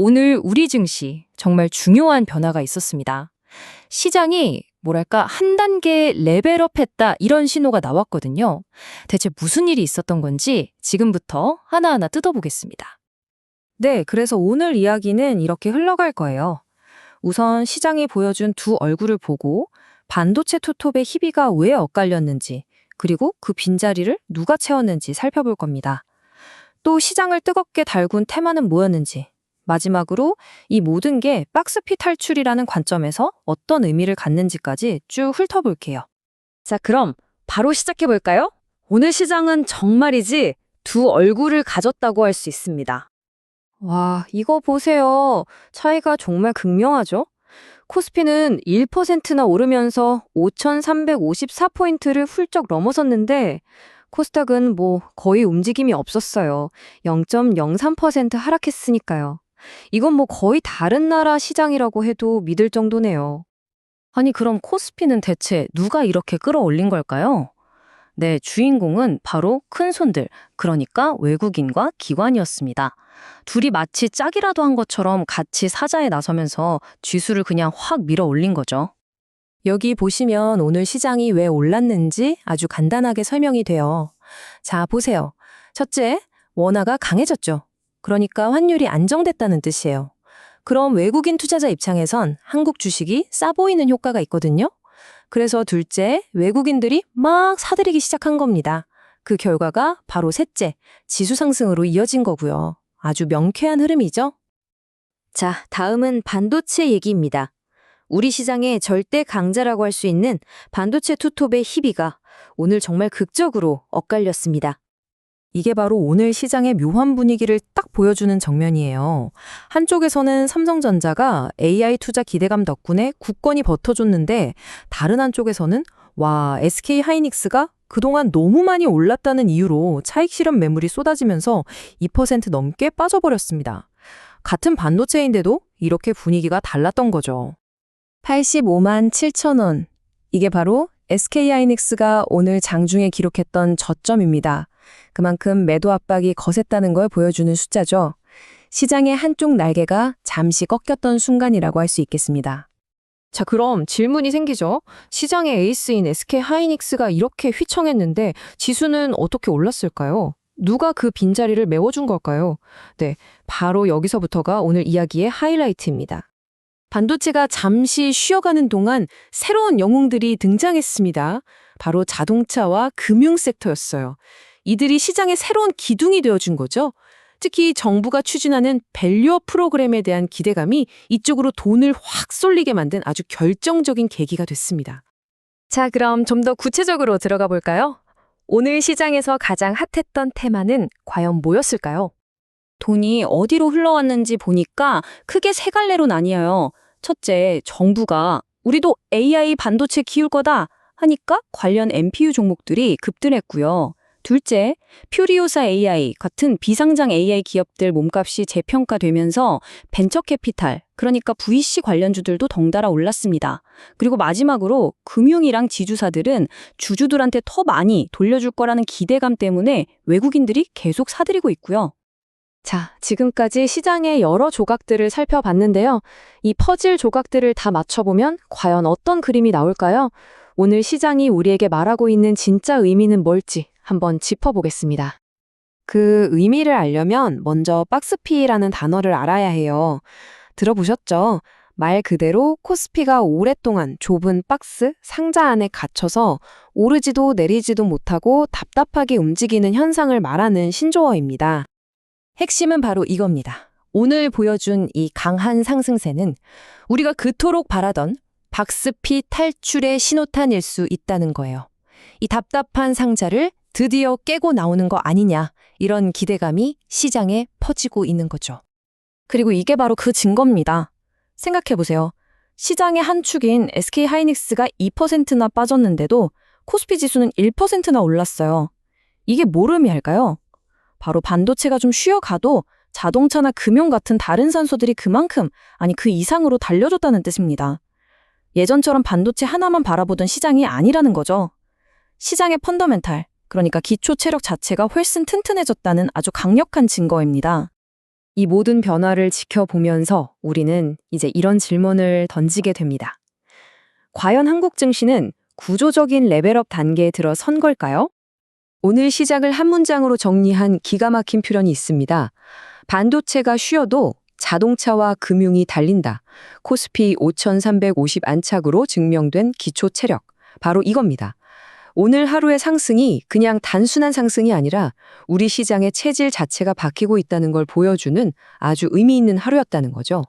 오늘 우리 증시 정말 중요한 변화가 있었습니다. 시장이 뭐랄까 한 단계 레벨업했다 이런 신호가 나왔거든요. 대체 무슨 일이 있었던 건지 지금부터 하나하나 뜯어보겠습니다. 네, 그래서 오늘 이야기는 이렇게 흘러갈 거예요. 우선 시장이 보여준 두 얼굴을 보고 반도체 투톱의 희비가 왜 엇갈렸는지, 그리고 그 빈자리를 누가 채웠는지 살펴볼 겁니다. 또 시장을 뜨겁게 달군 테마는 뭐였는지, 마지막으로 이 모든 게 박스피 탈출이라는 관점에서 어떤 의미를 갖는지까지 쭉 훑어볼게요. 자, 그럼 바로 시작해 볼까요? 오늘 시장은 정말이지 두 얼굴을 가졌다고 할 수 있습니다. 와, 이거 보세요. 차이가 정말 극명하죠? 코스피는 1%나 오르면서 5,354포인트를 훌쩍 넘어섰는데, 코스닥은 뭐 거의 움직임이 없었어요. 0.03% 하락했으니까요. 이건 뭐 거의 다른 나라 시장이라고 해도 믿을 정도네요. 아니 그럼 코스피는 대체 누가 이렇게 끌어올린 걸까요? 네, 주인공은 바로 큰 손들, 그러니까 외국인과 기관이었습니다. 둘이 마치 짝이라도 한 것처럼 같이 사자에 나서면서 지수를 그냥 확 밀어 올린 거죠. 여기 보시면 오늘 시장이 왜 올랐는지 아주 간단하게 설명이 돼요. 자, 보세요. 첫째, 원화가 강해졌죠. 그러니까 환율이 안정됐다는 뜻이에요. 그럼 외국인 투자자 입장에선 한국 주식이 싸 보이는 효과가 있거든요. 그래서 둘째, 외국인들이 막 사들이기 시작한 겁니다. 그 결과가 바로 셋째, 지수 상승으로 이어진 거고요. 아주 명쾌한 흐름이죠. 자, 다음은 반도체 얘기입니다. 우리 시장의 절대 강자라고 할 수 있는 반도체 투톱의 희비가 오늘 정말 극적으로 엇갈렸습니다. 이게 바로 오늘 시장의 묘한 분위기를 딱 보여주는 정면이에요. 한쪽에서는 삼성전자가 AI 투자 기대감 덕분에 굳건히 버텨줬는데 다른 한쪽에서는 와, SK 하이닉스가 그동안 너무 많이 올랐다는 이유로 차익 실현 매물이 쏟아지면서 2% 넘게 빠져버렸습니다. 같은 반도체인데도 이렇게 분위기가 달랐던 거죠. 85만 7천 원. 이게 바로 SK 하이닉스가 오늘 장중에 기록했던 저점입니다. 그만큼 매도 압박이 거셌다는 걸 보여주는 숫자죠. 시장의 한쪽 날개가 잠시 꺾였던 순간이라고 할 수 있겠습니다. 자, 그럼 질문이 생기죠. 시장의 에이스인 SK 하이닉스가 이렇게 휘청했는데 지수는 어떻게 올랐을까요? 누가 그 빈자리를 메워준 걸까요? 네, 바로 여기서부터가 오늘 이야기의 하이라이트입니다. 반도체가 잠시 쉬어가는 동안 새로운 영웅들이 등장했습니다. 바로 자동차와 금융 섹터였어요. 이들이 시장의 새로운 기둥이 되어준 거죠. 특히 정부가 추진하는 밸류어 프로그램에 대한 기대감이 이쪽으로 돈을 확 쏠리게 만든 아주 결정적인 계기가 됐습니다. 자, 그럼 좀 더 구체적으로 들어가 볼까요? 오늘 시장에서 가장 핫했던 테마는 과연 뭐였을까요? 돈이 어디로 흘러왔는지 보니까 크게 세 갈래로 나뉘어요. 첫째, 정부가 우리도 AI 반도체 키울 거다 하니까 관련 MPU 종목들이 급등했고요. 둘째, 퓨리오사 AI 같은 비상장 AI 기업들 몸값이 재평가되면서 벤처 캐피탈, 그러니까 VC 관련주들도 덩달아 올랐습니다. 그리고 마지막으로 금융이랑 지주사들은 주주들한테 더 많이 돌려줄 거라는 기대감 때문에 외국인들이 계속 사들이고 있고요. 자, 지금까지 시장의 여러 조각들을 살펴봤는데요. 이 퍼즐 조각들을 다 맞춰보면 과연 어떤 그림이 나올까요? 오늘 시장이 우리에게 말하고 있는 진짜 의미는 뭘지 한번 짚어보겠습니다. 그 의미를 알려면 먼저 박스피라는 단어를 알아야 해요. 들어보셨죠? 말 그대로 코스피가 오랫동안 좁은 박스, 상자 안에 갇혀서 오르지도 내리지도 못하고 답답하게 움직이는 현상을 말하는 신조어입니다. 핵심은 바로 이겁니다. 오늘 보여준 이 강한 상승세는 우리가 그토록 바라던 박스피 탈출의 신호탄일 수 있다는 거예요. 이 답답한 상자를 드디어 깨고 나오는 거 아니냐, 이런 기대감이 시장에 퍼지고 있는 거죠. 그리고 이게 바로 그 증거입니다. 생각해보세요. 시장의 한 축인 SK 하이닉스가 2%나 빠졌는데도 코스피 지수는 1%나 올랐어요. 이게 뭘 의미할까요? 바로 반도체가 좀 쉬어가도 자동차나 금융 같은 다른 산소들이 그만큼, 아니 그 이상으로 달려줬다는 뜻입니다. 예전처럼 반도체 하나만 바라보던 시장이 아니라는 거죠. 시장의 펀더멘탈, 그러니까 기초 체력 자체가 훨씬 튼튼해졌다는 아주 강력한 증거입니다. 이 모든 변화를 지켜보면서 우리는 이제 이런 질문을 던지게 됩니다. 과연 한국 증시는 구조적인 레벨업 단계에 들어선 걸까요? 오늘 시작을 한 문장으로 정리한 기가 막힌 표현이 있습니다. 반도체가 쉬어도 자동차와 금융이 달린다. 코스피 5350 안착으로 증명된 기초 체력. 바로 이겁니다. 오늘 하루의 상승이 그냥 단순한 상승이 아니라 우리 시장의 체질 자체가 바뀌고 있다는 걸 보여주는 아주 의미 있는 하루였다는 거죠.